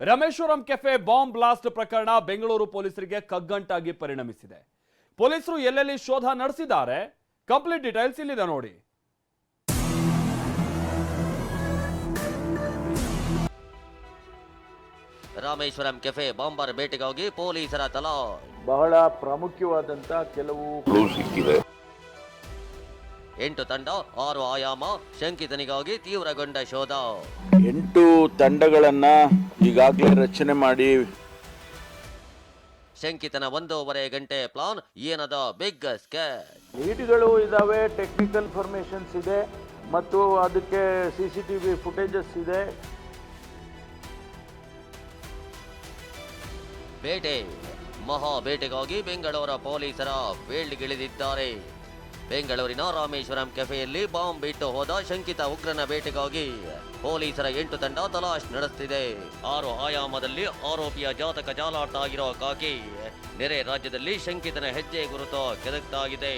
Rameshwaram cafe bomb blast ಪ್ರಕರಣ ಬೆಂಗಳೂರು ಪೊಲೀಸರಿಗೆ ಕಗ್ಗಂಟಾಗಿ ಪರಿಣಮಿಸಿದೆ. ಪೊಲೀಸರು ಎಲ್ಲೆಲ್ಲಿ ಶೋಧ ನಡೆಸಿದ್ದಾರೆ? ಕಂಪ್ಲೀಟ್ ಡೀಟೇಲ್ಸ್ ಇಲ್ಲಿದೆ ನೋಡಿ. ರಾಮೇಶ್ವರಂ ಕೆಫೆ ಬಾಂಬರ್ ಬೇಟೆಗಾಗಿ ಪೊಲೀಸರ ತಲಾ ಬಹಳ ಪ್ರಾಮುಖ್ಯವಾದಂತಹ ಕೆಲವು ಕ್ಲೂ ಸಿಕ್ಕಿದೆ. ಎಂಟು ತಂಡ ಆರು ಆಯಾಮ ಶಂಕಿತನಿಗಾಗಿ ತೀವ್ರಗೊಂಡ ಶೋಧ. ಎಂಟು ತಂಡಗಳನ್ನ ಈಗಾಗಲೇ ರಚನೆ ಮಾಡಿ. ಶಂಕಿತನ ಒಂದೂವರೆ ಗಂಟೆ ಪ್ಲಾನ್ ಏನದ ಬಿಗ್ ಸ್ಕ್ಯಾಚ್ ಲೀಡ್ಗಳು ಇದ್ದಾವೆ ಟೆಕ್ನಿಕಲ್ ಫಾರ್ಮೇಷನ್ಸ್ ಇದೆ ಮತ್ತು ಅದಕ್ಕೆ C C T V footages ಇದೆ. ಬೇಟೆ ಮಹಾ ಬೇಟೆಗಾಗಿ ಬೆಂಗಳೂರ ಪೊಲೀಸರ ಫೀಲ್ಡ್ಗಿಳಿದಿದ್ದಾರೆ ಬೆಂಗಳೂರಿನ ರಾಮೇಶ್ವರಂ ಕೆಫೆಯಲ್ಲಿ ಬಾಂಬ್ ಬಿಟ್ಟು ಹೋದ ಶಂಕಿತ ಉಗ್ರನ ಬೇಟೆಗಾಗಿ ಪೊಲೀಸರ ಎಂಟು ತಂಡ ತಲಾಶ್ ನಡೆಸುತ್ತಿದೆ ಆರು ಆಯಾಮದಲ್ಲಿ ಆರೋಪಿಯ ಜಾತಕ ಜಾಲಾಟ ಆಗಿರೋ ಕಾಕಿ ನೆರೆ ರಾಜ್ಯದಲ್ಲಿ ಶಂಕಿತನ ಹೆಜ್ಜೆ ಗುರುತು ಕೆದಕ್ತಾಗಿದೆ.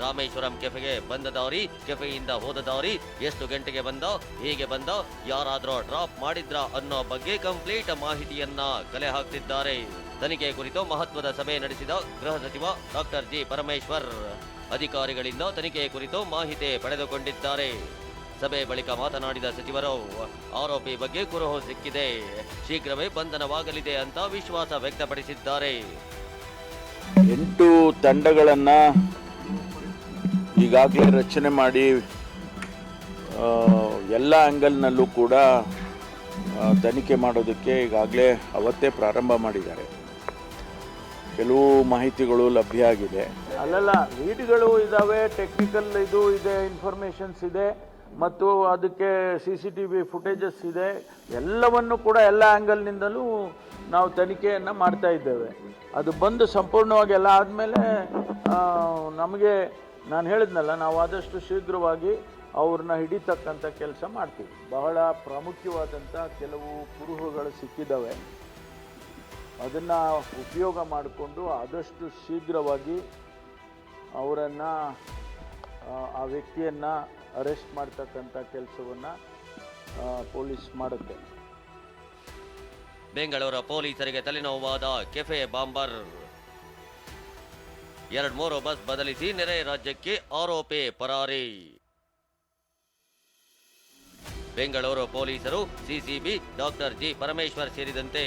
ರಾಮೇಶ್ವರಂ ಕೆಫೆಗೆ ಬಂದ ದಾರಿ, ಕೆಫೆಯಿಂದ ಹೋದ ದಾರಿ, ಎಷ್ಟು ಗಂಟೆಗೆ ಬಂದ, ಹೀಗೆ ಬಂದ, ಯಾರಾದರೂ ಡ್ರಾಪ್ ಮಾಡಿದ್ರ ಅನ್ನೋ ಬಗ್ಗೆ ಕಂಪ್ಲೀಟ್ ಮಾಹಿತಿಯನ್ನ ಕಲೆ ಹಾಕ್ತಿದ್ದಾರೆ. ತನಿಖೆ ಕುರಿತು ಮಹತ್ವದ ಸಭೆ ನಡೆಸಿದ ಗೃಹ ಸಚಿವ ಡಾಕ್ಟರ್ ಜಿ ಪರಮೇಶ್ವರ್. ಅಧಿಕಾರಿಗಳಿಂದ ತನಿಖೆ ಕುರಿತು ಮಾಹಿತಿ ಪಡೆದುಕೊಂಡಿದ್ದಾರೆ. ಸಭೆ ಬಳಿಕ ಮಾತನಾಡಿದ ಸಚಿವರು, ಆರೋಪಿ ಬಗ್ಗೆ ಕುರುಹು ಸಿಕ್ಕಿದೆ. ಶೀಘ್ರವೇ ಬಂಧನವಾಗಲಿದೆ ಅಂತ ವಿಶ್ವಾಸ ವ್ಯಕ್ತಪಡಿಸಿದ್ದಾರೆ. ಎಂಟು ತಂಡಗಳನ್ನ ಈಗಾಗಲೇ ರಚನೆ ಮಾಡಿ ಎಲ್ಲ ಆ್ಯಂಗಲ್ನಲ್ಲೂ ಕೂಡ ತನಿಖೆ ಮಾಡೋದಕ್ಕೆ ಈಗಾಗಲೇ ಅವತ್ತೇ ಪ್ರಾರಂಭ ಮಾಡಿದ್ದಾರೆ. ಕೆಲವು ಮಾಹಿತಿಗಳು ಲಭ್ಯ ಆಗಿದೆ ಅಲ್ಲಲ್ಲ ಲೀಡ್ಗಳು ಇದ್ದಾವೆ ಟೆಕ್ನಿಕಲ್ ಇದು ಇದೆ ಇನ್ಫಾರ್ಮೇಷನ್ಸ್ ಇದೆ, ಮತ್ತು ಅದಕ್ಕೆ C C T V footages ಇದೆ. ಎಲ್ಲವನ್ನು ಕೂಡ ಎಲ್ಲ ಆ್ಯಂಗಲ್ನಿಂದಲೂ ನಾವು ತನಿಖೆಯನ್ನು ಮಾಡ್ತಾ ಇದ್ದೇವೆ. ಅದು ಬಂದು ಸಂಪೂರ್ಣವಾಗಿ ಎಲ್ಲ ಆದಮೇಲೆ ನಮಗೆ, ನಾನು ಹೇಳಿದ್ನಲ್ಲ, ನಾವು ಆದಷ್ಟು ಶೀಘ್ರವಾಗಿ ಅವ್ರನ್ನ ಹಿಡಿತಕ್ಕಂಥ ಕೆಲಸ ಮಾಡ್ತೀವಿ. ಬಹಳ ಪ್ರಾಮುಖ್ಯವಾದಂಥ ಕೆಲವು ಕುರುಹುಗಳು ಸಿಕ್ಕಿದ್ದಾವೆ ಅದನ್ನು ಉಪಯೋಗ ಮಾಡಿಕೊಂಡು ಆದಷ್ಟು ಶೀಘ್ರವಾಗಿ ಅವರನ್ನು, ಆ ವ್ಯಕ್ತಿಯನ್ನು ಅರೆಸ್ಟ್ ಮಾಡ್ತಕ್ಕಂಥ ಕೆಲಸವನ್ನು ಪೊಲೀಸ್ ಮಾಡುತ್ತೆ. ಬೆಂಗಳೂರು ಪೊಲೀಸರಿಗೆ ತಲೆನೋವಾದ ಕೆಫೆ ಬಾಂಬರ್. ಎರಡು ಮೂರು ಬಸ್ ಬದಲಿಸಿ ನೆರೆ ರಾಜ್ಯಕ್ಕೆ ಆರೋಪಿ ಪರಾರಿ. ಬೆಂಗಳೂರು ಪೊಲೀಸರು, ಸಿಸಿಬಿ, ಡಾಕ್ಟರ್ ಜಿ ಪರಮೇಶ್ವರ್ ಸೇರಿದಂತೆ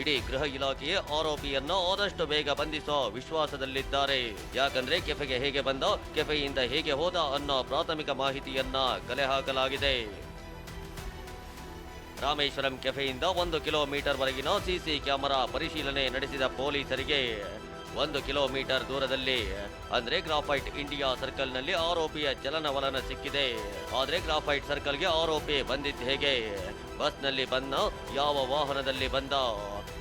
ಇಡೀ ಗೃಹ ಇಲಾಖೆಯೇ ಆರೋಪಿಯನ್ನು ಆದಷ್ಟು ಬೇಗ ಬಂಧಿಸೋ ವಿಶ್ವಾಸದಲ್ಲಿದ್ದಾರೆ. ಯಾಕಂದ್ರೆ ಕೆಫೆಗೆ ಹೇಗೆ ಬಂದ, ಕೆಫೆಯಿಂದ ಹೇಗೆ ಹೋದ ಅನ್ನೋ ಪ್ರಾಥಮಿಕ ಮಾಹಿತಿಯನ್ನ ಕಲೆ ಹಾಕಲಾಗಿದೆ. ರಾಮೇಶ್ವರಂ ಕೆಫೆಯಿಂದ ಒಂದು ಕಿಲೋಮೀಟರ್ ವರೆಗಿನ ಸಿಸಿ ಕ್ಯಾಮೆರಾ ಪರಿಶೀಲನೆ ನಡೆಸಿದ ಪೊಲೀಸರಿಗೆ ಒಂದು ಕಿಲೋಮೀಟರ್ ದೂರದಲ್ಲಿ. ಅಂದ್ರೆ ಗ್ರಾಫೈಟ್ ಇಂಡಿಯಾ ಸರ್ಕಲ್ನಲ್ಲಿ ಆರೋಪಿಯ ಚಲನವಲನ ಸಿಕ್ಕಿದೆ. ಆದ್ರೆ ಗ್ರಾಫೈಟ್ ಸರ್ಕಲ್ಗೆ ಆರೋಪಿ ಬಂದಿದ್ದ ಹೇಗೆ? ಬಸ್ನಲ್ಲಿ ಬಂದ ಯಾವ ವಾಹನದಲ್ಲಿ ಬಂದ?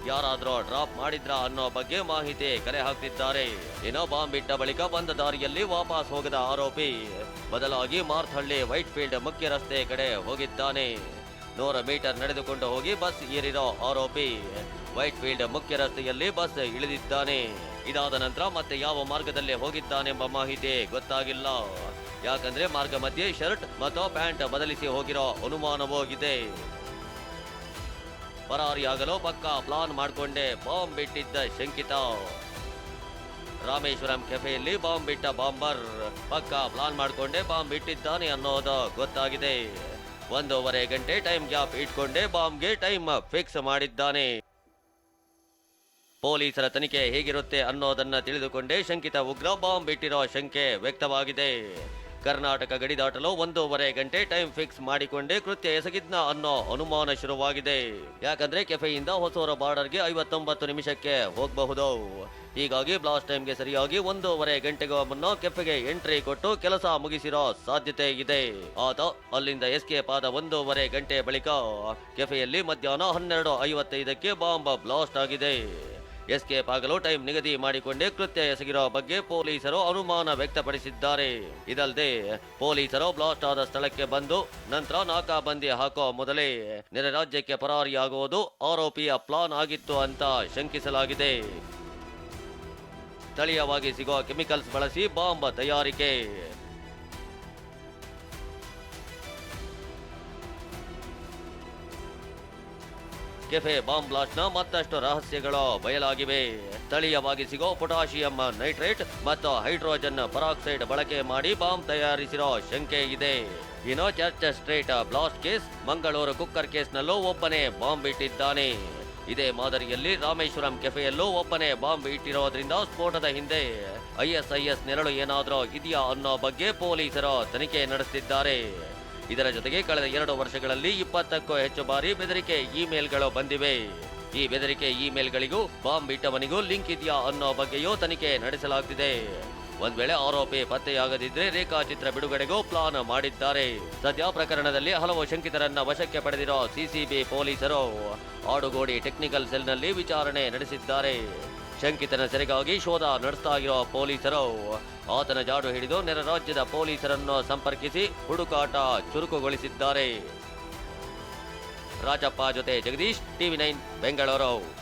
ಯಾರಾದ್ರೂ ಡ್ರಾಪ್ ಮಾಡಿದ್ರ ಅನ್ನೋ ಬಗ್ಗೆ ಮಾಹಿತಿ ಕಲೆ ಹಾಕ್ತಿದ್ದಾರೆ. ಏನೋ ಬಾಂಬ್ ಇಟ್ಟ ಬಳಿಕ ಬಂದ ದಾರಿಯಲ್ಲಿ ವಾಪಸ್ ಹೋಗದ ಆರೋಪಿ. ಬದಲಾಗಿ ಮಾರ್ಥಹಳ್ಳಿ ವೈಟ್ ಫೀಲ್ಡ್ ಮುಖ್ಯ ರಸ್ತೆ ಕಡೆ ಹೋಗಿದ್ದಾನೆ. ನೂರ ಮೀಟರ್ ನಡೆದುಕೊಂಡು ಹೋಗಿ ಬಸ್ ಏರಿರೋ ಆರೋಪಿ. ವೈಟ್ ಫೀಲ್ಡ್ ಮುಖ್ಯ ರಸ್ತೆಯಲ್ಲಿ ಬಸ್ ಇಳಿದಿದ್ದಾನೆ. ಇದಾದ ನಂತರ ಮತ್ತೆ ಯಾವ ಮಾರ್ಗದಲ್ಲಿ ಹೋಗಿದ್ದಾನೆಂಬ ಮಾಹಿತಿ ಗೊತ್ತಾಗಿಲ್ಲ. ಯಾಕಂದ್ರೆ ಮಾರ್ಗ ಮಧ್ಯೆ ಶರ್ಟ್ ಮತ್ತು ಪ್ಯಾಂಟ್ ಬದಲಿಸಿ ಹೋಗಿರೋ ಅನುಮಾನವೂ ಇದೆ. ಪರಾರಿಯಾಗಲು ಪಕ್ಕಾ ಪ್ಲಾನ್ ಮಾಡಿಕೊಂಡೆ. ಬಾಂಬ್ ಬಿಟ್ಟಿದ್ದ ಶಂಕಿತ. ರಾಮೇಶ್ವರಂ ಕೆಫೆಯಲ್ಲಿ ಬಾಂಬ್ ಬಿಟ್ಟ ಬಾಂಬರ್. ಪಕ್ಕಾ ಪ್ಲಾನ್ ಮಾಡಿಕೊಂಡೆ ಬಾಂಬ್ ಬಿಟ್ಟಿದ್ದಾನೆ ಅನ್ನೋದು ಗೊತ್ತಾಗಿದೆ. ಒಂದೂವರೆ ಗಂಟೆ ಟೈಮ್ ಗ್ಯಾಪ್ ಇಟ್ಕೊಂಡೆ ಬಾಂಬ್ಗೆ ಟೈಮ್ ಫಿಕ್ಸ್ ಮಾಡಿದ್ದಾನೆ. ಪೊಲೀಸರ ತನಿಖೆ ಹೇಗಿರುತ್ತೆ ಅನ್ನೋದನ್ನ ತಿಳಿದುಕೊಂಡೇ ಶಂಕಿತ ಉಗ್ರ ಬಾಂಬ್ ಇಟ್ಟಿರೋ ಶಂಕೆ ವ್ಯಕ್ತವಾಗಿದೆ. ಕರ್ನಾಟಕ ಗಡಿ ದಾಟಲು ಒಂದೂವರೆ ಗಂಟೆ ಟೈಮ್ ಫಿಕ್ಸ್ ಮಾಡಿಕೊಂಡೇ ಕೃತ್ಯ ಎಸಗಿದ್ನ ಅನ್ನೋ ಅನುಮಾನ ಶುರುವಾಗಿದೆ. ಯಾಕಂದ್ರೆ ಕೆಫೆಯಿಂದ ಹೊಸೂರ ಬಾರ್ಡರ್ಗೆ ಐವತ್ತೊಂಬತ್ತು ನಿಮಿಷಕ್ಕೆ ಹೋಗಬಹುದು. ಹೀಗಾಗಿ ಬ್ಲಾಸ್ಟ್ ಟೈಮ್ಗೆ ಸರಿಯಾಗಿ ಒಂದೂವರೆ ಗಂಟೆಗೂ ಮುನ್ನ ಕೆಫೆಗೆ ಎಂಟ್ರಿ ಕೊಟ್ಟು ಕೆಲಸ ಮುಗಿಸಿರೋ ಸಾಧ್ಯತೆ ಇದೆ. ಆತ ಅಲ್ಲಿಂದ ಎಸ್ಕೇಪ್ ಆದ ಒಂದೂವರೆ ಗಂಟೆ ಬಳಿಕ ಕೆಫೆಯಲ್ಲಿ ಮಧ್ಯಾಹ್ನ ಹನ್ನೆರಡು ಐವತ್ತೈದಕ್ಕೆ ಬಾಂಬ್ ಬ್ಲಾಸ್ಟ್ ಆಗಿದೆ. ಎಸ್ಕೇಪ್ ಆಗಲು ಟೈಮ್ ನಿಗದಿ ಮಾಡಿಕೊಂಡೇ ಕೃತ್ಯ ಎಸಗಿರುವ ಬಗ್ಗೆ ಪೊಲೀಸರು ಅನುಮಾನ ವ್ಯಕ್ತಪಡಿಸಿದ್ದಾರೆ. ಇದಲ್ಲದೆ ಪೊಲೀಸರು ಬ್ಲಾಸ್ಟ್ ಆದ ಸ್ಥಳಕ್ಕೆ ಬಂದು ನಂತರ ನಾಕಾಬಂದಿ ಹಾಕೋ ಮೊದಲೇ ನೆರೆ ರಾಜ್ಯಕ್ಕೆ ಪರಾರಿಯಾಗುವುದು ಆರೋಪಿಯ ಪ್ಲಾನ್ ಆಗಿತ್ತು ಅಂತ ಶಂಕಿಸಲಾಗಿದೆ. ಸ್ಥಳೀಯವಾಗಿ ಸಿಗುವ ಕೆಮಿಕಲ್ಸ್ ಬಳಸಿ ಬಾಂಬ್ ತಯಾರಿಕೆ. ಕೆಫೆ ಬಾಂಬ್ ಬ್ಲಾಸ್ಟ್ನ ಮತ್ತಷ್ಟು ರಹಸ್ಯಗಳು ಬಯಲಾಗಿವೆ. ಸ್ಥಳೀಯವಾಗಿ ಸಿಗೋ ಪೊಟಾಷಿಯಂ ನೈಟ್ರೇಟ್ ಮತ್ತು ಹೈಡ್ರೋಜನ್ ಪರಾಕ್ಸೈಡ್ ಬಳಕೆ ಮಾಡಿ ಬಾಂಬ್ ತಯಾರಿಸಿರೋ ಶಂಕೆ ಇದೆ. ಇನ್ನು Church Street blast case, Mangaluru cooker ಕೇಸ್ನಲ್ಲೂ ಒಬ್ಬನೇ ಬಾಂಬ್ ಇಟ್ಟಿದ್ದಾನೆ. ಇದೇ ಮಾದರಿಯಲ್ಲಿ ರಾಮೇಶ್ವರಂ ಕೆಫೆಯಲ್ಲೂ ಒಬ್ಬನೇ ಬಾಂಬ್ ಇಟ್ಟಿರೋದ್ರಿಂದ ಸ್ಫೋಟದ ಹಿಂದೆ ಐಎಸ್ಐಎಸ್ ನೆರಳು ಏನಾದರೂ ಇದೆಯಾ ಅನ್ನೋ ಬಗ್ಗೆ ಪೊಲೀಸರು ತನಿಖೆ ನಡೆಸುತ್ತಿದ್ದಾರೆ ಇದರ ಜೊತೆಗೆ ಕಳೆದ ಎರಡು ವರ್ಷಗಳಲ್ಲಿ ಇಪ್ಪತ್ತಕ್ಕೂ ಹೆಚ್ಚು ಬಾರಿ ಬೆದರಿಕೆ ಇಮೇಲ್ಗಳು ಬಂದಿವೆ. ಈ ಬೆದರಿಕೆ ಇಮೇಲ್ಗಳಿಗೂ ಬಾಂಬ್ ಇಟ್ಟವನಿಗೂ ಲಿಂಕ್ ಇದೆಯಾ ಅನ್ನೋ ಬಗ್ಗೆಯೂ ತನಿಖೆ ನಡೆಸಲಾಗ್ತಿದೆ. ಒಂದ್ ವೇಳೆ ಆರೋಪಿ ಪತ್ತೆಯಾಗದಿದ್ರೆ ರೇಖಾಚಿತ್ರ ಬಿಡುಗಡೆಗೂ ಪ್ಲಾನ್ ಮಾಡಿದ್ದಾರೆ. ಸದ್ಯ ಪ್ರಕರಣದಲ್ಲಿ ಹಲವು ಶಂಕಿತರನ್ನ ವಶಕ್ಕೆ ಪಡೆದಿರೋ ಸಿಸಿಬಿ ಪೊಲೀಸರು ಆಡುಗೋಡಿ ಟೆಕ್ನಿಕಲ್ ಸೆಲ್ನಲ್ಲಿ ವಿಚಾರಣೆ ನಡೆಸಿದ್ದಾರೆ. ಶಂಕಿತನ ಸೆರೆಗಾಗಿ ಶೋಧ ನಡೆಸ್ತಾ ಇರುವ ಪೊಲೀಸರು. ಆತನ ಜಾಡು ಹಿಡಿದು ನೆರ ರಾಜ್ಯದ ಪೊಲೀಸರನ್ನು ಸಂಪರ್ಕಿಸಿ ಹುಡುಕಾಟ ಚುರುಕುಗೊಳಿಸಿದ್ದಾರೆ. ರಾಜಪ್ಪ ಜೊತೆ ಜಗದೀಶ್, ಟಿವಿ ನೈನ್, ಬೆಂಗಳೂರು.